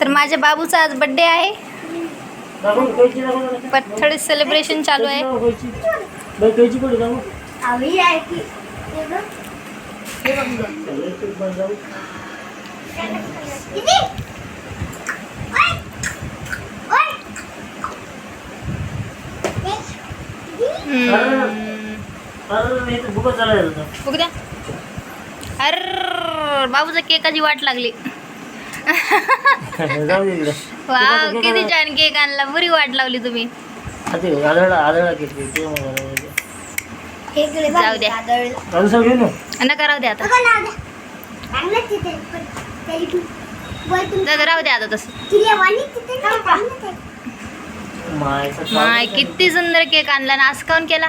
तर माझ्या बाबूचा आज बड्डे आहे. बर्थडे सेलिब्रेशन चालू आहे. हम्म. द्या. अर बाबूचा केकाची वाट लागली. वा किती छान केक आणला. बरी वाट लावली तुम्ही. जाऊ द्या. नका राहू द्या आता. राहू द्या आता तसं. माय किती सुंदर केक आणला. ना असं काऊन केला?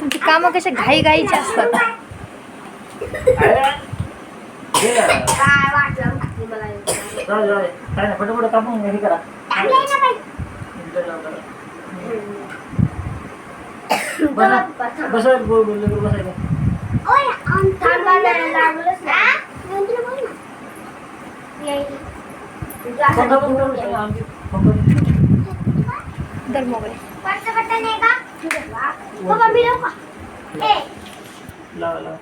तुमची कामं कशा घाई घाईची असतात पटापट कापून हे करा. बसा बसा बोल बोल दर मोबाईल वरचं बटन आहे का पप्पा मी लावू का ए। लावा लावा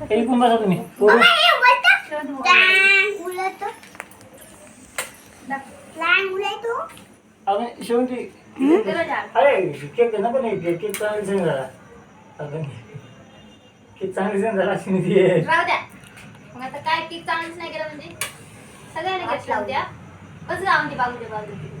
काही पण बसा तुम्ही पोरं. पप्पा हे उलटतं. टँग उलटतो. अगं शेवटी अरे केक नका नाही केक केक चांगली सेंड झाला अगं केक चांगली सेंड झाला अशी नाही राहू द्या मग आता काय केक चांगलीच नाही केलं म्हणजे सगळ्यांनी घेतलं होत्या कसं जाऊन ते बाजूच्या बाजू आहे,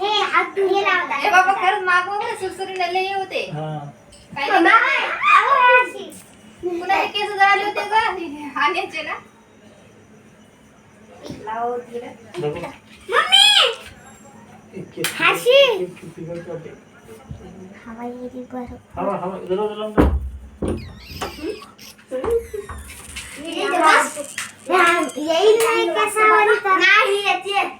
हे हात तू हे लावता ए बाबा खरंच मागवा बरं सुरसुरी लय होते. हा. काय नाही. आहो हसी. पुन्हा हे केस जळाले होते का आण्याचे ना. लाव तिकडे. मम्मी! हाशी. हवा येते बरं. हवा हवा. जरा जरा टाक. येईल नाही कसा नाही येते.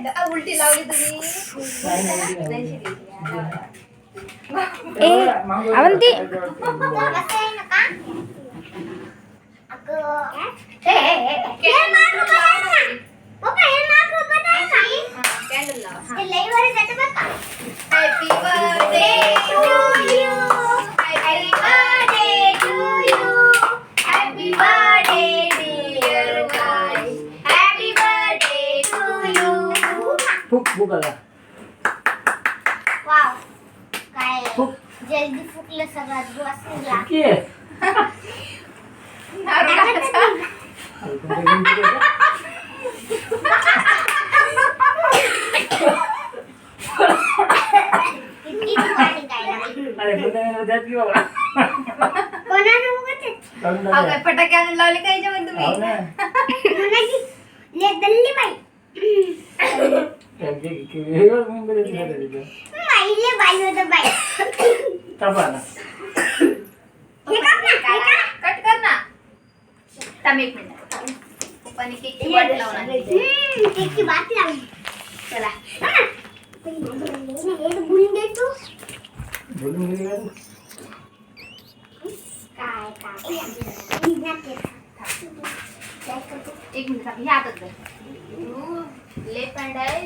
उलटी लावली तुम्ही नाही, नाही, नाही, नाही. ए, मागं- अवंती. पप्पा बसायला आला वाव काय जल्दी फुकलं सगळं निघला. आहे. किती काय लागली. अरे, की बाबा. फटाके आणून लावले का याच्यामध्ये तुम्ही? ले बाई. कट कर ना थांब एक मिनिट पप्पाने केकची वाट लावून आणली. केकची बात लावली चला हा. हे बुलून दे तू काय काय मी नाही केलं. काय करते? एक मिनिट, थांब. हे हातात धर. लेफ़्ट हँड आहे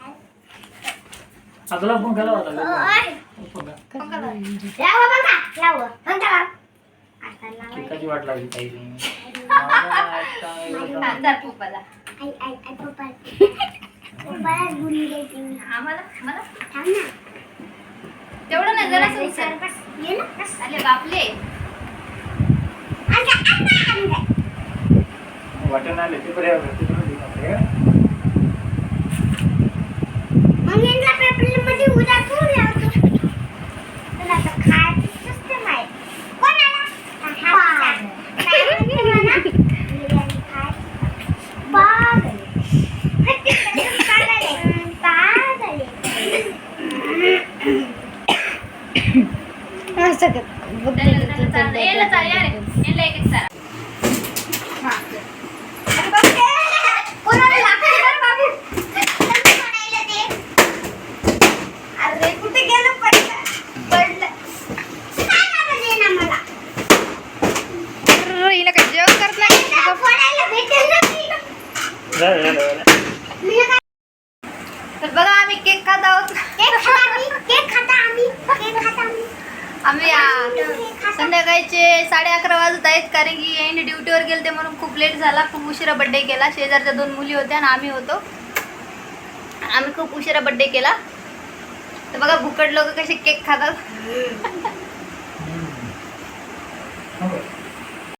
अगला पंखा लावा लागला पंखा लावा पंखा लावा पंखा लावा केकाची वाट लागली पाहिजे बापले. वाटण आले ते पर्याय तर बघा आम्ही केक खात आहोत. केक खाता आम्ही, केक खाता आम्ही, केक खाता आम्ही. आम्ही आ, संध्याकाळचे साडे अकरा वाजत आहेत कारण की यांनी ड्युटीवर गेले ते म्हणून खूप लेट झाला. खूप उशिरा बड्डे केला. शेजारच्या दोन मुली होत्या आणि आम्ही होतो. आम्ही खूप उशिरा बड्डे केला. तर बघा भुकट लोक कसे केक खातात.